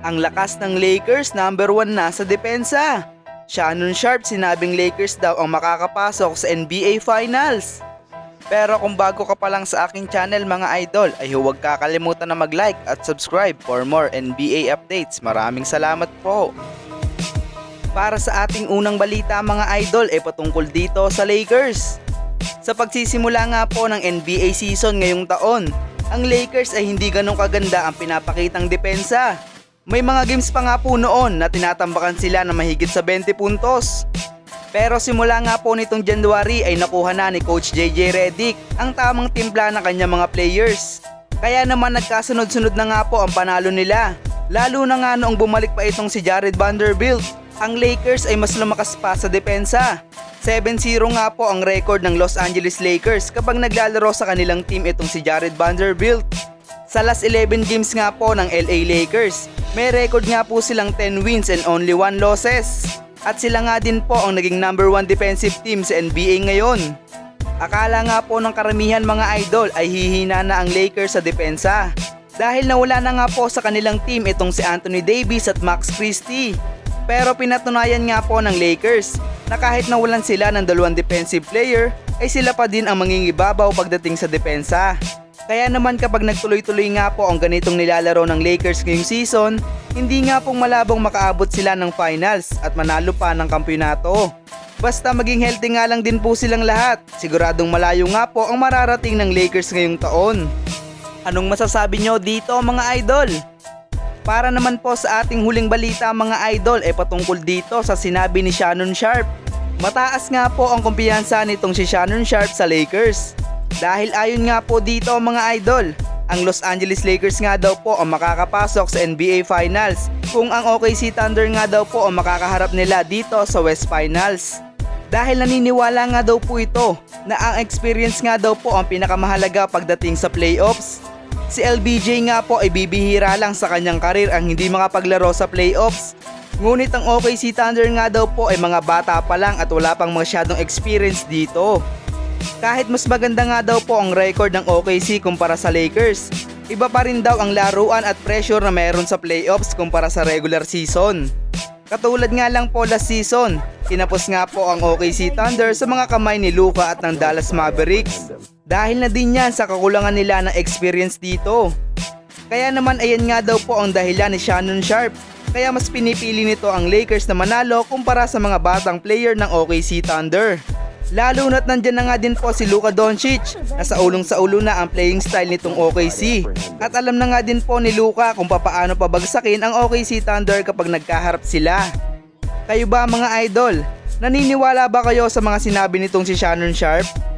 Ang lakas ng Lakers number 1 na sa depensa. Shannon Sharp sinabing Lakers daw ang makakapasok sa NBA Finals. Pero kung bago ka pa lang sa aking channel mga idol ay huwag kakalimutan na mag-like at subscribe for more NBA updates. Maraming salamat po. Para sa ating unang balita mga idol ay patungkol dito sa Lakers. Sa pagsisimula nga po ng NBA season ngayong taon, ang Lakers ay hindi ganong kaganda ang pinapakitang depensa. May mga games pa nga po noon na tinatambakan sila na mahigit sa 20 puntos. Pero simula nga po nitong January ay nakuha na ni Coach JJ Redick ang tamang timpla ng kanyang mga players. Kaya naman nagkasunod-sunod na nga po ang panalo nila. Lalo na nga noong bumalik pa itong si Jared Vanderbilt. Ang Lakers ay mas lumakas pa sa depensa. 7-0 nga po ang record ng Los Angeles Lakers kapag naglalaro sa kanilang team itong si Jared Vanderbilt. Sa last 11 games nga po ng LA Lakers, may record nga po silang 10 wins and only 1 losses. At sila nga din po ang naging number 1 defensive team sa NBA ngayon. Akala nga po ng karamihan mga idol ay hihina na ang Lakers sa depensa. Dahil nawala na nga po sa kanilang team itong si Anthony Davis at Max Christie. Pero pinatunayan nga po ng Lakers na kahit nawalan sila ng dalawang defensive player ay sila pa din ang mangingibabaw pagdating sa depensa. Kaya naman kapag nagtuloy-tuloy nga po ang ganitong nilalaro ng Lakers ngayong season, hindi nga pong malabong makaabot sila ng finals at manalo pa ng kampyonato. Basta maging healthy nga lang din po silang lahat, siguradong malayo nga po ang mararating ng Lakers ngayong taon. Anong masasabi nyo dito mga idol? Para naman po sa ating huling balita mga idol ay patungkol dito sa sinabi ni Shannon Sharp. Mataas nga po ang kumpiyansa nitong si Shannon Sharp sa Lakers. Dahil ayon nga po dito mga idol, ang Los Angeles Lakers nga daw po ang makakapasok sa NBA Finals kung ang OKC Thunder nga daw po ang makakaharap nila dito sa West Finals. Dahil naniniwala nga daw po ito na ang experience nga daw po ang pinakamahalaga pagdating sa playoffs. Si LBJ nga po ay bibihira lang sa kanyang karir ang hindi makapaglaro sa playoffs. Ngunit ang OKC Thunder nga daw po ay mga bata pa lang at wala pang masyadong experience dito. Kahit mas maganda nga daw po ang record ng OKC kumpara sa Lakers, iba pa rin daw ang laruan at pressure na meron sa playoffs kumpara sa regular season. Katulad nga lang po last season, tinapos nga po ang OKC Thunder sa mga kamay ni Luka at ng Dallas Mavericks. Dahil na din yan sa kakulangan nila ng experience dito. Kaya naman ayan nga daw po ang dahilan ni Shannon Sharp. Kaya mas pinipili nito ang Lakers na manalo kumpara sa mga batang player ng OKC Thunder. Lalo na't nandyan na nga din po si Luka Doncic na sa ulong sa ulo na ang playing style nitong OKC. At alam na nga din po ni Luka kung papaano pabagsakin ang OKC Thunder kapag nagkaharap sila. Kayo ba mga idol? Naniniwala ba kayo sa mga sinabi nitong si Shannon Sharp?